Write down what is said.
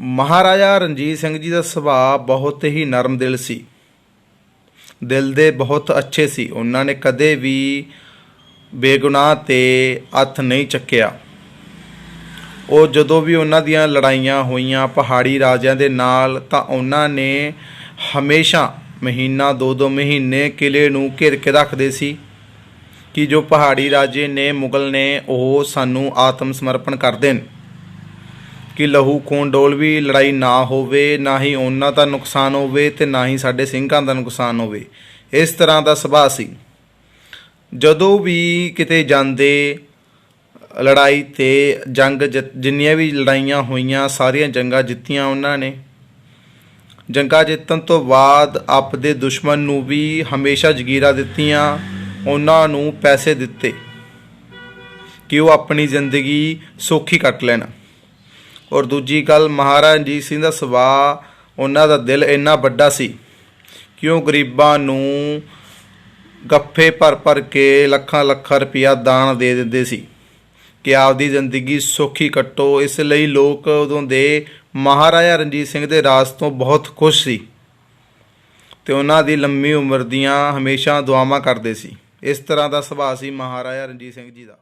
ਮਹਾਰਾਜਾ ਰਣਜੀਤ ਸਿੰਘ ਜੀ ਦਾ ਸੁਭਾਅ ਬਹੁਤ ਹੀ ਨਰਮ ਦਿਲ ਸੀ। ਦਿਲ ਦੇ ਬਹੁਤ ਅੱਛੇ ਸੀ। ਉਹਨਾਂ ਨੇ ਕਦੇ ਵੀ ਬੇਗੁਨਾਹ ਤੇ ਹੱਥ ਨਹੀਂ ਚੱਕਿਆ। ਉਹ ਜਦੋਂ ਵੀ ਉਹਨਾਂ ਦੀਆਂ ਲੜਾਈਆਂ ਹੋਈਆਂ ਪਹਾੜੀ ਰਾਜਿਆਂ ਦੇ ਨਾਲ, ਤਾਂ ਉਹਨਾਂ ਨੇ ਹਮੇਸ਼ਾ ਮਹੀਨਾ ਦੋ ਦੋ ਮਹੀਨੇ ਕਿਲੇ ਨੂੰ ਘੇਰ ਕੇ ਰੱਖਦੇ ਸੀ ਕਿ ਜੋ ਪਹਾੜੀ ਰਾਜੇ ਨੇ, ਮੁਗਲ ਨੇ, ਉਹ ਸਾਨੂੰ ਆਤਮ ਸਮਰਪਣ ਕਰ ਦੇਣ। ਕਿ ਲਹੂ ਖੂਨ ਡੋਲ ਵੀ ਲੜਾਈ ਨਾ ਹੋਵੇ, ਨਾ ਹੀ ਉਹਨਾਂ ਦਾ ਨੁਕਸਾਨ ਹੋਵੇ ਤੇ ਨਾ ਹੀ ਸਾਡੇ ਸਿੰਘਾਂ ਦਾ ਨੁਕਸਾਨ ਹੋਵੇ। ਇਸ ਤਰ੍ਹਾਂ ਦਾ ਸੁਭਾਅ ਸੀ। ਜਦੋਂ ਵੀ ਕਿਤੇ ਜਾਂਦੇ ਲੜਾਈ ਤੇ ਜੰਗ ਜਿੰਨੀਆਂ ਵੀ ਲੜਾਈਆਂ ਹੋਈਆਂ, ਸਾਰੀਆਂ ਜੰਗਾਂ ਜਿੱਤੀਆਂ ਉਹਨਾਂ ਨੇ। ਜੰਗਾਂ ਜਿੱਤਣ ਤੋਂ ਬਾਅਦ ਆਪਦੇ ਦੁਸ਼ਮਣ ਨੂੰ ਵੀ ਹਮੇਸ਼ਾ ਜਗੀਰਾ ਦਿੱਤੀਆਂ, ਉਹਨਾਂ ਨੂੰ ਪੈਸੇ ਦਿੱਤੇ ਕਿ ਉਹ ਆਪਣੀ ਜ਼ਿੰਦਗੀ ਸੌਖੀ ਕੱਟ ਲੈਣ। ਔਰ ਦੂਜੀ ਗੱਲ, ਮਹਾਰਾਜਾ ਰਣਜੀਤ ਸਿੰਘ ਦਾ ਸੁਭਾਅ ਉਹਨਾਂ ਦਾ ਦਿਲ ਇੰਨਾ ਵੱਡਾ ਸੀ। ਕਿ ਉਹ ਗਰੀਬਾਂ ਨੂੰ ਗੱਫੇ ਭਰ ਭਰ ਕੇ ਲੱਖਾਂ ਲੱਖਾਂ ਰੁਪਇਆ ਦਾਨ ਦੇ ਦਿੰਦੇ ਸੀ? ਕਿ ਆਪਦੀ ਜ਼ਿੰਦਗੀ ਸੌਖੀ ਕੱਟੋ। ਇਸ ਲਈ ਲੋਕ ਉਦੋਂ ਦੇ ਮਹਾਰਾਜਾ ਰਣਜੀਤ ਸਿੰਘ ਦੇ ਰਾਜ ਤੋਂ ਬਹੁਤ ਖੁਸ਼ ਸੀ ਤੇ ਉਹਨਾਂ ਦੀ ਲੰਮੀ ਉਮਰ ਦੀਆਂ ਹਮੇਸ਼ਾ ਦੁਆਵਾਂ ਕਰਦੇ ਸੀ। ਇਸ ਤਰ੍ਹਾਂ ਦਾ ਸੁਭਾਅ ਸੀ ਮਹਾਰਾਜਾ ਰਣਜੀਤ ਸਿੰਘ ਜੀ ਦਾ।